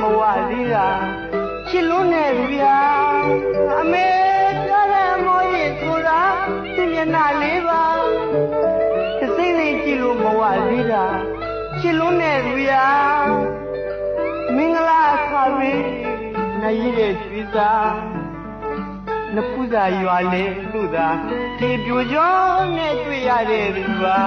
လို့မဝသေးတာချစ်လို့နဲ့ဗျာအမေပြောတဲ့မောရင်ဆိုတာသူမျက်နှာလေးပါတစ်စိမ့်လေးကြည့်လို့မဝသေးတာချစ်လို့နဲ့ဗျာမင်္ဂလာအခါရီနိုင်ရတဲ့ကျွေးစားနဖူးစာရွာလေလူသာဒီပြိုကျော်နဲ့တွေ့ရတဲ့သူပါ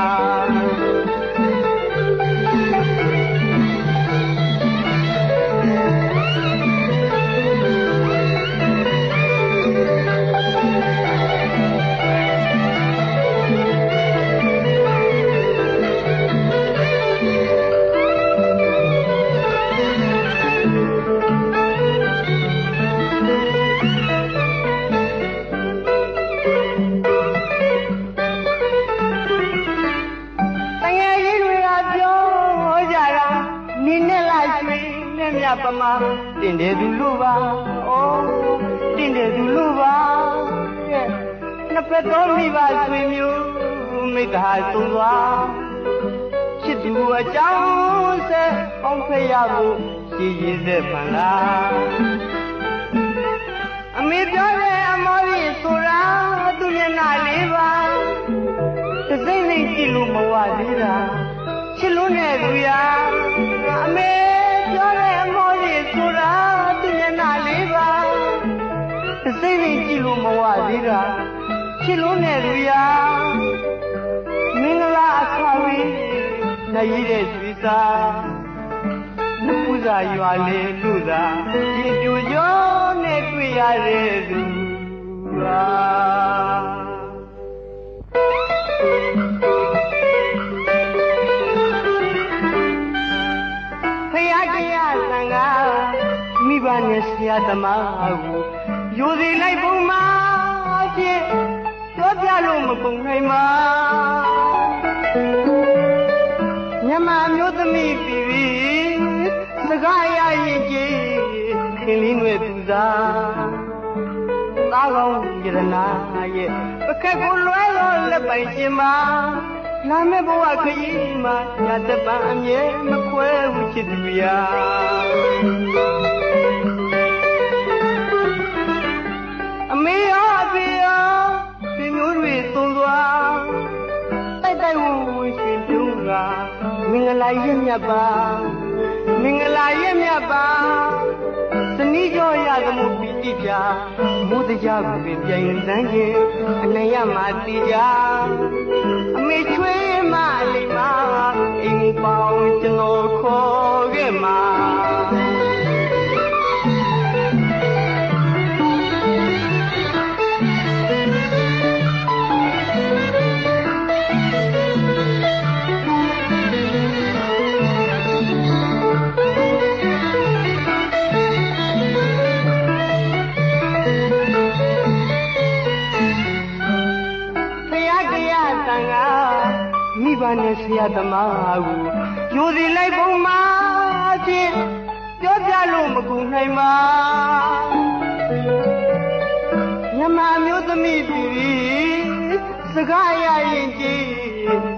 နင်းနဲ့လိုက်ရွှေနဲ့မြပမာတင်တယ်သူလို့ပါဩတင်တယ်သူလို့ပါရဲ့နှစ်ဖက်တော်မိပါဆွေမျိုးမိတ္တာသုံးသွားချစ်သူအကြောင်းဆက်အောင်ဖရဖို့ရည်ရည်သက်ပန်လားအမေပြောတဲ့အမောကြီးဆိုတာသူမျက်နှာလေးပါတစိမ့်စိမ့်ကြည့်လို့မဝသေးတာချစ်လို့နဲ့သူရအ မေပြောတဲ့အမောကြီးဆိုတာသူမျက်နှာလေးပါတစိမ့်စိမ့်ကြည့်လို့မဝသေးတာချစ်လို့နဲ့သူရမင်္ဂလာအခါဝေးနိုင်ရတဲ့ကျွေးစားနဖူးစာရွာလေလူသာဒီပြူကျော်နဲ့တွေ့ရတဲ့သူပါဖ သမားကိုယူစီလိုက်ပုံမှာဖြင့်ပြောပြလို့မကုန်နိုင်ပါမြမမျိုးသမီးပြီပြီစကားရရင်ကြီးခင်လေးတွေသူစားသားကောင်းယရနာရဲ့ပကက်ကိုလွဲလို့လက်ပိုင်ရှင်မှာလာမဲ့ဘဝခရီးမှာညာတပံအမြဲမခွဲဘူးချစ်သူရာ ကမင်္ဂလာရဲ့မြတ်ပါမင်္ဂလာရဲ့မြတ်ပါစနီးကြောရသမှုပိတိပြမုဒကြကိုပင်ပြိုင်လန်းခြင်းအနေရမှာတည်ကြအမေချွေးမလေးမအိမ်ပေါင်းကျွန်တော်ခေါ်ခဲ့မှာ နဲ့ဆရာသမားကိုယူစီလိုက်ပုံမှာဖြင့်ပြောပြလို့မကူနိုင်ပါညမမျိုးသမီးပြီစကားရရင်ကြည်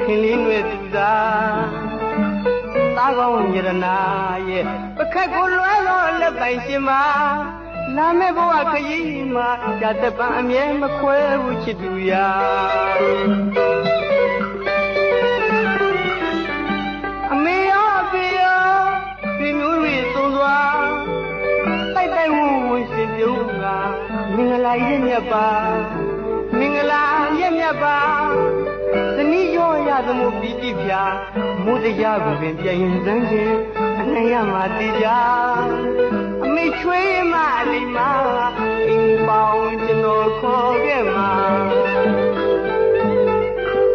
ခင်လေးတွေသူသားသားကောင်းယရနာရဲ့ပခက်ကိုလွဲတော့လက်ပိုင်ရှင်မှာလာမဲ့ဘဝခရီးမှာကြတပံအမြဲမခွဲဘူးချစ်သူရာ လာရဲ့မြတ်ပါမင်္ဂလာရဲ့မြတ်ပါဇနီးရောရသမှုပိတိဖြာမုဒရကိုပင်ပြရင်စမ်းခြင်းအနေရမှာတည်ကြအမေချွေးမလေးမအင်းပေါင်းကျွန်တော်ခေါ်ခဲ့မှာ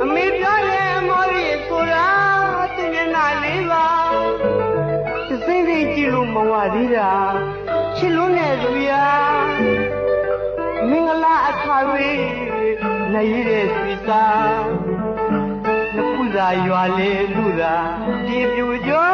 အမေပြောရဲ့မော်ရီဆိုတာသူမျက်နှာလေးပါသစိမ့်စိမ့်ကြည့်လို့မဝသေးတာချစ်လို့နဲ့သူရမင်္ဂလာအခါ ဝေးနိုင်ရတဲ့ဆွေစားနဖူးစာရွာလေလူသာဒီပြူကျော်